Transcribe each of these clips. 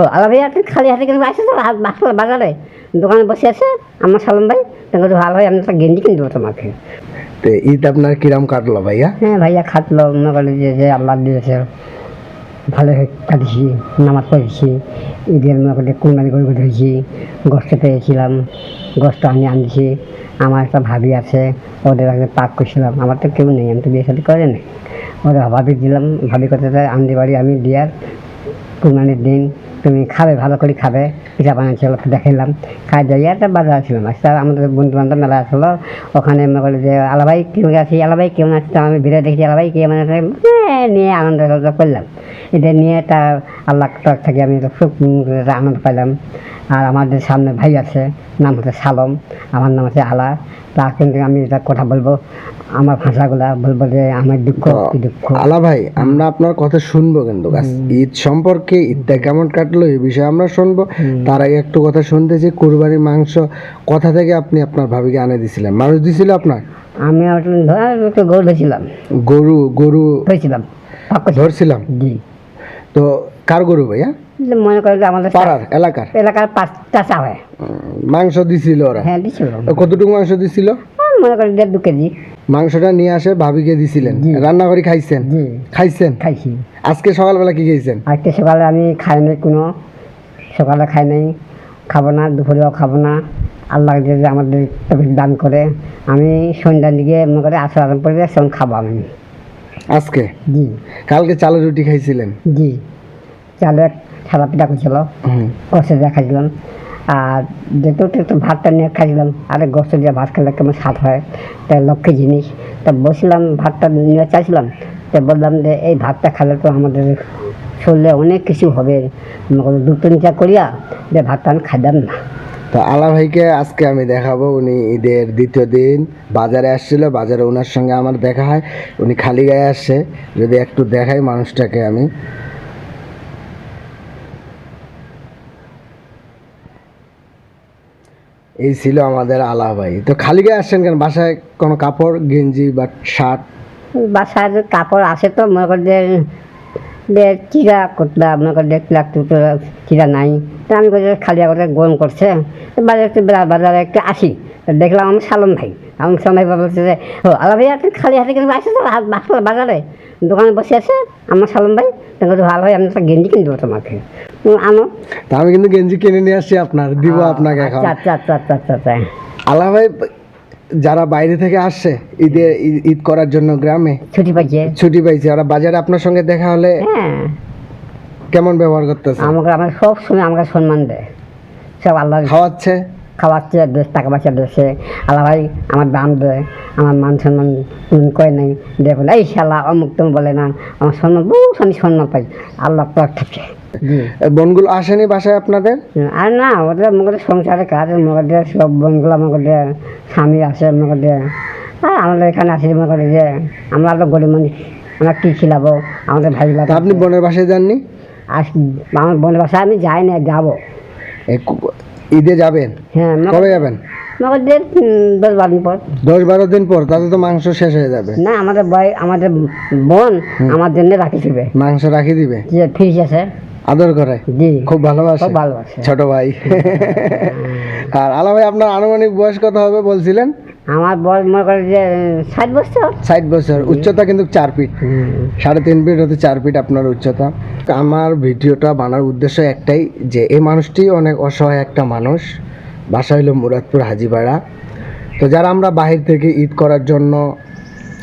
ও আলা ভাই আপনি খালি হাতে কেন আসে তো বাসা বাজারে। দোকানে বসে আছে আমার সালাম ভাই। তাকে ভালো হয় আমি একটা গেঞ্জি কিনে দেবো তোমাকে। তো ঈদ আপনার কিরাম কাটলো ভাইয়া? হ্যাঁ ভাইয়া খাটলো মনে করল যে যে আল্লাহ দিয়েছে। ভালো কাটিছি নামাজ পড়েছি। ঈদের মনে করলে কোরবানি করে ধরেছি গোষ্ঠ পেয়েছিলাম গোষ্ঠ আমি আনছি। আমার একটা ভাবি আছে ওদের আগে পাক করছিলাম। আমার তো কেউ নেই আমি তো বিয়ে সাথে করে নেই। ওদের ভাবি দিলাম ভাবি করতে আনতে বাড়ি আমি দিয়ার কুরবানির দিন তুমি খাবে ভালো করে খাবে। পিঠা বানাচ্ছিল দেখাইলাম। খাই যাই একটা বাজার ছিলাম আচ্ছা আমাদের বন্ধু বান্ধব মেলা আসলো। ওখানে মনে করল যে আলাভাই কেউ আছি? আলাভাই কেমন আছে আমি ভিড়ে দেখি আলাভাই কেমন আছে? এ, নিয়ে আনন্দ করলাম। এটা নিয়ে তা আল্লাহ তরফ থেকে আমি খুব আনন্দ পাইলাম আর আমাদের সামনে ভাই আছে নাম হচ্ছে সালম। আমার নাম হচ্ছে আলা। তা কিন্তু আমি এটা কথা বলব। আমার ভাষাগুলা বলব যে আমার দুঃখ কি দুঃখ? আলা ভাই আমরা আপনার কথা শুনব কিন্তু ঈদ সম্পর্কে ঈদটা কেমন কাটলো এই বিষয়ে আমরা শুনব। তার আগে একটু কথা শুনতে যে কুরবানির মাংস কথা থেকে আপনি আপনার ভাবিকে আনে দিছিলেন। মানুষ দিছিল আপনার? আমি একটা গরু ধরেছিলাম। গরু গরু ধরেছিলাম। ধরছিলাম? জি। তো কার গরু ভাইয়া মনে করে যে আমাদের পাড়ার এলাকার? এলাকার পাঁচটা চা হয়। মাংস দিছিল ওরা? হ্যাঁ দিছিল। কতটুকু মাংস দিছিল? মনে করে দেড় দু কেজি। মাংসটা নিয়ে আসে ভাবিকে দিছিলেন। রান্না করে খাইছেন? খাইছেন? খাইছি। আজকে সকালবেলা কি খাইছেন আজকে সকালে আমি খাই নাই কোনো। সকালে খাই নাই। খাব না দুপুরেও খাব না। আল্লাহ যে আমাদের দান করে। আমি সন্ধ্যার দিকে মনে করে আসর আরাম করে তখন খাব আমি। আজকে? জি। কালকে চালের রুটি খাইছিলেন? জি। চালে সাদা পিঠা করছিল। কষে দিয়ে খাইছিলাম। আর যেহেতু একটু ভাতটা নিয়ে খাইছিলাম আরে গোস্ত দিয়ে ভাত খেলে কেমন স্বাদ হয়? তাই লক্ষ্মী জিনিস। তা বসলাম ভাতটা নিয়ে চাইছিলাম তো বললাম যে এই ভাতটা খেলে তো আমাদের শরীরে অনেক কিছু হবে। মনে দু তিনটা করিয়া যে ভাতটা আমি খাইলাম না। তো আলা ভাইকে আজকে আমি দেখাবো, উনি ঈদের দ্বিতীয় দিন। বাজারে আসছিল, বাজারে ওনার সঙ্গে আমার দেখা হয়। উনি খালি গায়ে আসছে, যদি একটু দেখাই মানুষটাকে আমি। এই ছিল আমাদের আলা ভাই। তো খালি গায়ে আসছেন কেন? বাসায় কোনো কাপড়, গেঞ্জি বা শার্ট বাসায় যে কাপড় আসে তো, মনে কর চিরা করতাম মনে কর যে ক্লাক চিরা নাই। তা আমি যে খালি করে গরম করছে। বাজারে একটু বাজারে একটু আসি। দেখলাম আমার সালম ভাই। আমার সালম ভাই বলছে যে ও আলা ভাই আপনি খালি হাতে কিন্তু আসে তো বাজারে। দোকানে বসে আছে আমার সালম ভাই। তাকে ভালো হয় আমি একটা গেঞ্জি কিনে দেবো তোমাকে আনো। তা আমি কিন্তু গেঞ্জি কিনে নিয়ে আসছি আপনার দিব আপনাকে আচ্ছা আচ্ছা আচ্ছা আচ্ছা আচ্ছা আচ্ছা। আলা ভাই যারা বাইরে থেকে আসছে ঈদে ঈদ- ঈদ করার জন্য গ্রামে ছুটি পাইছে। ছুটি পাইছে। ওরা বাজারে আপনার সঙ্গে দেখা হলে হ্যাঁ। কেমন ব্যবহার করতেছে? আমাকে আমার সব সময় আমাকে সম্মান দেয়। সব আল্লাহ খাওয়াচ্ছে? খাওয়াচ্ছে দেশ টাকা পয়সা দেশে। আল্লাহ ভাই আমার দাম দেয় আমার মান সম্মান কয় নাই বলে এই শালা অমুক তুমি বলে না আমার সম্মান বহু আমি সম্মান পাই আল্লাহ তরফ থেকে। বোনগুলো আসেনি বাসায় আপনাদের? আর না ওদের মধ্যে সংসারে কাজ মধ্যে সব বোনগুলো মধ্যে স্বামী আছে মধ্যে আর আমাদের এখানে আসি মধ্যে যে আমরা তো গরিব মানুষ আমরা কী খিলাবো? আমাদের তা আপনি বোনের বাসায় যাননি? আস আমার বোনের বাসায় আমি যাই না যাব। ঈদে যাবেন? হ্যাঁ কবে যাবেন? মধ্যে দশ বারো দিন পর। দশ বারো দিন পর তাতে তো মাংস শেষ হয়ে যাবে। না আমাদের বয় আমাদের বোন আমার জন্য রাখি দিবে। মাংস রাখি দিবে? ফ্রিজ আছে। আদর করে? খুব ভালোবাসে? ভালোবাসে। ছোট ভাই। আর আলা ভাই আপনার আনুমানিক বয়স কত হবে বলছিলেন? আমার বয়স মনে করে যে ষাট বছর। ষাট বছর। উচ্চতা কিন্তু চার ফিট। সাড়ে তিন ফিট হতে চার ফিট আপনার উচ্চতা। আমার ভিডিওটা বানার উদ্দেশ্য একটাই যে এই মানুষটি অনেক অসহায় একটা মানুষ। বাসা হইল মুরাদপুর হাজিপাড়া। তো যারা আমরা বাহির থেকে ঈদ করার জন্য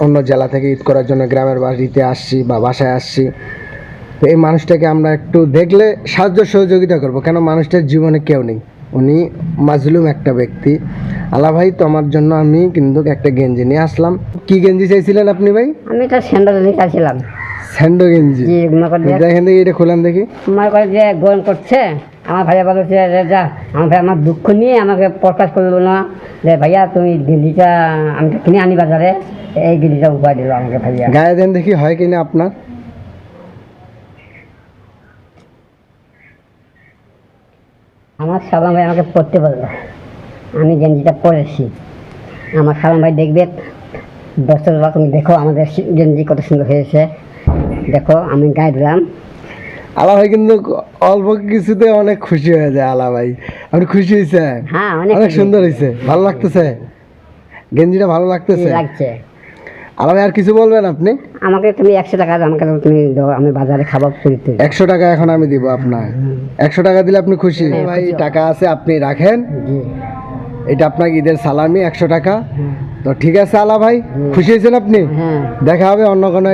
অন্য জেলা থেকে ঈদ করার জন্য গ্রামের বাড়িতে আসছি বা বাসায় আসছি তো এই মানুষটাকে আমরা একটু দেখলে সাহায্য সহযোগিতা করব। কেন মানুষটার জীবনে কেউ নেই। উনি মাজলুম একটা ব্যক্তি। আলা ভাই তো আমার জন্য আমি কিন্তু একটা গেঞ্জি নিয়ে আসলাম। কি গেঞ্জি চাইছিলেন আপনি ভাই? আমি একটা স্যান্ডেল চাইছিলাম। স্যান্ডো গেঞ্জি? দেখেন দেখি এটা খোলান দেখি। মনে করে যে গরম করছে। আমার ভাইয়া বলেছে যে যা আমার ভাই আমার দুঃখ নিয়ে আমাকে প্রকাশ করল না। যে ভাইয়া তুমি গেঞ্জিটা আমি কিনে আনি বাজারে। এই গেঞ্জিটা উপায় দিল আমাকে ভাইয়া। গায়ে দেন দেখি হয় কিনা আপনার? আমার সালাম ভাই আমাকে পড়তে বলল। আমি গেঞ্জিটা পরেছি আমার সালাম ভাই দেখবে দশটা তুমি দেখো আমাদের গেঞ্জি কত সুন্দর হয়েছে। দেখো আমি গায়ে দিলাম। আলা ভাই কিন্তু অল্প কিছুতে অনেক খুশি হয়ে যায় আলা ভাই। আপনি খুশি হয়েছে হ্যাঁ অনেক অনেক সুন্দর হয়েছে। ভালো লাগতেছে? গেঞ্জিটা ভালো লাগতেছে? লাগছে। ভাই আর কিছু বলবেন আপনি? আমাকে তুমি একশো টাকা দাম আমাকে তুমি দাও আমি বাজারে খাবার কিনতে একশো টাকা এখন আমি দিব আপনার। একশো টাকা দিলে আপনি খুশি। ভাই টাকা আছে আপনি রাখেন। জি। এটা আপনার ঈদের সালামি একশো টাকা। হ্যাঁ তো ঠিক আছে আলা ভাই খুশি হয়েছেন আপনি? হ্যাঁ। দেখা হবে অন্য কোনো